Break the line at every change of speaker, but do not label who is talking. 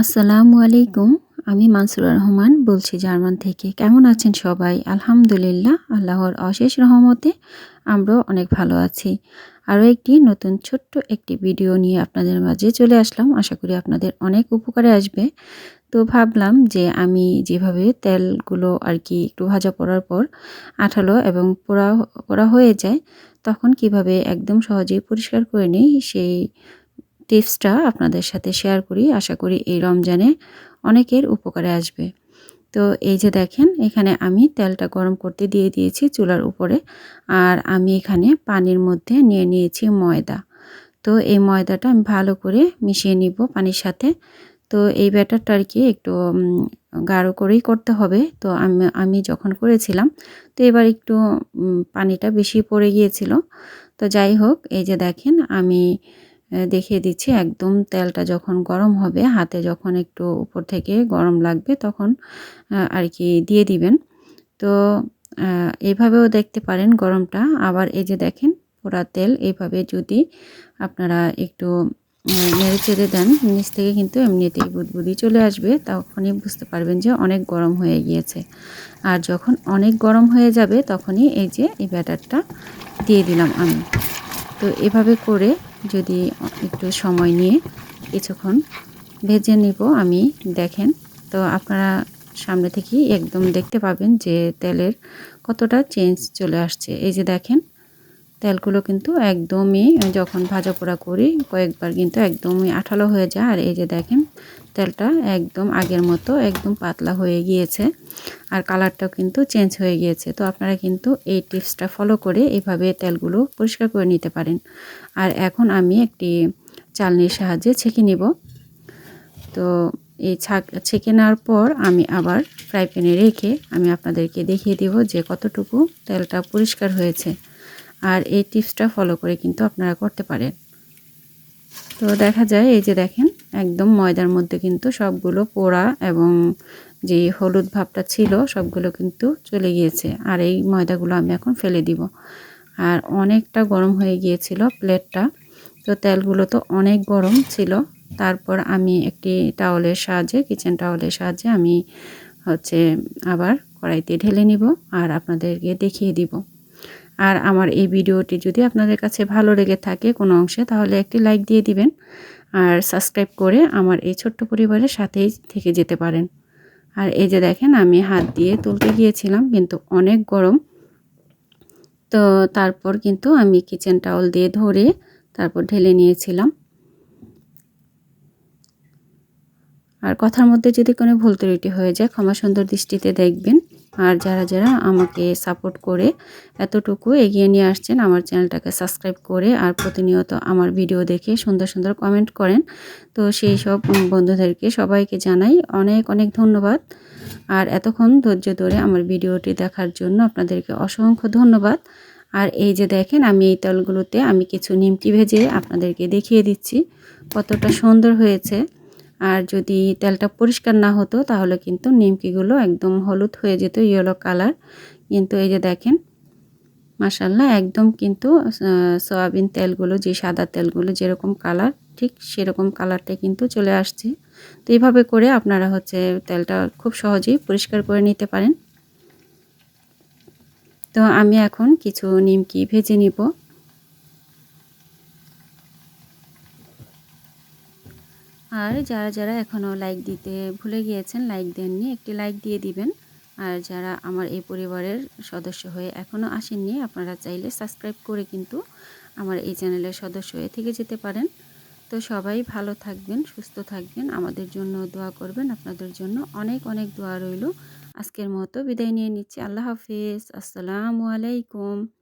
আসসালামু আলাইকুম, আমি মানসুরা রহমান বলছি জার্মান থেকে। কেমন আছেন সবাই? আলহামদুলিল্লাহ, আল্লাহর অশেষ রহমতে আমরাও অনেক ভালো আছি। আরও একটি নতুন ছোট্ট একটি ভিডিও নিয়ে আপনাদের মাঝে চলে আসলাম। আশা করি আপনাদের অনেক উপকারে আসবে। তো ভাবলাম যে আমি যেভাবে তেলগুলো আর কি একটু ভাজা পড়ার পর আঠালো এবং পোড়া পোড়া হয়ে যায়, তখন কীভাবে একদম সহজেই পরিষ্কার করে নিই, সেই টিপসটা আপনাদের সাথে শেয়ার করি। আশা করি এই রমজানে অনেকের উপকারে আসবে। তো এই যে দেখেন, এখানে আমি তেলটা গরম করতে দিয়ে দিয়েছি চুলার উপরে আর আমি এখানে পানির মধ্যে নিয়ে নিয়েছি ময়দা। তো এই ময়দাটা আমি ভালো করে মিশিয়ে নিব পানির সাথে। তো এই ব্যাটারটা আর কি একটু গাঢ় করেই করতে হবে। তো আমি আমি যখন করেছিলাম, তো এবার একটু পানিটা বেশি পড়ে গিয়েছিল। তো যাই হোক, এই যে দেখেন, আমি দেখিয়ে দিচ্ছি। একদম তেলটা যখন গরম হবে, হাতে যখন একটু উপর থেকে গরম লাগবে তখন আর কি দিয়ে দিবেন। তো এইভাবেও দেখতে পারেন গরমটা। আবার এই যে দেখেন, পোড়া তেল এইভাবে যদি আপনারা একটু নেড়ে চেড়ে দেন, নিচ থেকে কিন্তু এমনিতেই বুদবুদি চলে আসবে, তখনই বুঝতে পারবেন যে অনেক গরম হয়ে গিয়েছে। আর যখন অনেক গরম হয়ে যাবে, তখনই এই যে এই ব্যাটারটা দিয়ে দিলাম আমি। তো এভাবে করে যদি একটু সময় নিয়ে কিছুক্ষণ ভেজে নিব, আমি দেখেন। তো আপনারা সামনে থেকেই একদম দেখতে পাবেন যে তেলের কতটা চেঞ্জ চলে আসছে। এই যে দেখেন, তেলগুলো কিন্তু একদমই যখন ভাজা পোড়া করি, কয়েকবার কিন্তু একদমই আঠালো হয়ে যায়। আর এই যে দেখেন, তেলটা একদম আগের মতো একদম পাতলা হয়ে গিয়েছে। আর কালারটাও কিন্তু চেঞ্জ হয়ে গিয়েছে। তো আপনারা কিন্তু এই টিপসটা ফলো করে এইভাবে তেলগুলো পরিষ্কার করে নিতে পারেন। আর এখন আমি একটি চালনির সাহায্যে ছেঁকে নিব। তো এই ছাক, ছেঁকে নেওয়ার পর আমি আবার ফ্রাই প্যানে রেখে আমি আপনাদেরকে দেখিয়ে দিব যে কতটুকু তেলটা পরিষ্কার হয়েছে। আর এই টিপসটা ফলো করে কিন্তু আপনারা করতে পারেন। তো দেখা যায়, এই যে দেখেন একদম ময়দার মধ্যে কিন্তু সবগুলো পোড়া এবং যে হলুদ ভাবটা ছিল, সবগুলো কিন্তু চলে গিয়েছে। আর এই ময়দাগুলো আমি এখন ফেলে দিব। আর অনেকটা গরম হয়ে গিয়েছিল প্লেটটা। তো তেলগুলো তো অনেক গরম ছিল। তারপর আমি একটি টাওয়ালের সাহায্যে কিচেন টাওয়ালের সাহায্যে আমি হচ্ছে আবার কড়াইতে ঢেলে নিব আর আপনাদেরকে দেখিয়ে দিব। আর আমার এই ভিডিওটি যদি আপনাদের কাছে ভালো লেগে থাকে কোনো অংশে, তাহলে একটি লাইক দিয়ে দিবেন আর সাবস্ক্রাইব করে আমার এই ছোট্ট পরিবারের সাথেই থেকে যেতে পারেন। আর এই যে দেখেন, আমি হাত দিয়ে তুলতে গিয়েছিলাম, কিন্তু অনেক গরম। তো তারপর কিন্তু আমি কিচেন টাওয়াল দিয়ে ধরে তারপর ঢেলে নিয়েছিলাম। আর কথার মধ্যে যদি কোনো ভুল ত্রুটি হয়ে যায়, ক্ষমা সুন্দর দৃষ্টিতে দেখবেন। আর যারা যারা আমাকে সাপোর্ট করে এতটুকু এগিয়ে নিয়ে আসছেন, আমার চ্যানেলটাকে সাবস্ক্রাইব করে আর প্রতিনিয়ত আমার ভিডিও দেখে সুন্দর সুন্দর কমেন্ট করেন। তো সেই সব বন্ধুদেরকে সবাইকে জানাই অনেক অনেক ধন্যবাদ। আর এতক্ষণ ধৈর্য ধরে আমার ভিডিওটি দেখার জন্য আপনাদেরকে অসংখ্য ধন্যবাদ। আর এই যে দেখেন, আমি এই তেলগুলোতে আমি কিছু নিমকি ভেজে আপনাদেরকে দেখিয়ে দিচ্ছি কতটা সুন্দর হয়েছে। আর যদি তেলটা পরিষ্কার না হতো, তাহলে কিন্তু নিমকিগুলো একদম হলুদ হয়ে যেত ইয়েলো কালার কিন্তু এই যে দেখেন মাসাল্লাহ একদম কিন্তু সয়াবিন তেলগুলো, যে সাদা তেলগুলো যেরকম কালার ঠিক সেরকম কালারটা কিন্তু চলে আসছে। তো এইভাবে করে আপনারা হচ্ছে তেলটা খুব সহজেই পরিষ্কার করে নিতে পারেন। তো আমি এখন কিছু নিমকি ভেজে নিব। আর যারা যারা এখনও লাইক দিতে ভুলে গিয়েছেন লাইক দেননি, একটি লাইক দিয়ে দিবেন। আর যারা আমার এই পরিবারের সদস্য হয়ে এখনও আসেননি, আপনারা চাইলে সাবস্ক্রাইব করে কিন্তু আমার এই চ্যানেলের সদস্য হয়ে থেকে যেতে পারেন। তো সবাই ভালো থাকবেন, সুস্থ থাকবেন, আমাদের জন্য দোয়া করবেন। আপনাদের জন্য অনেক অনেক দোয়া রইল। আজকের মতো বিদায় নিয়ে নিচ্ছি। আল্লাহ হাফিজ। আসসালামু আলাইকুম।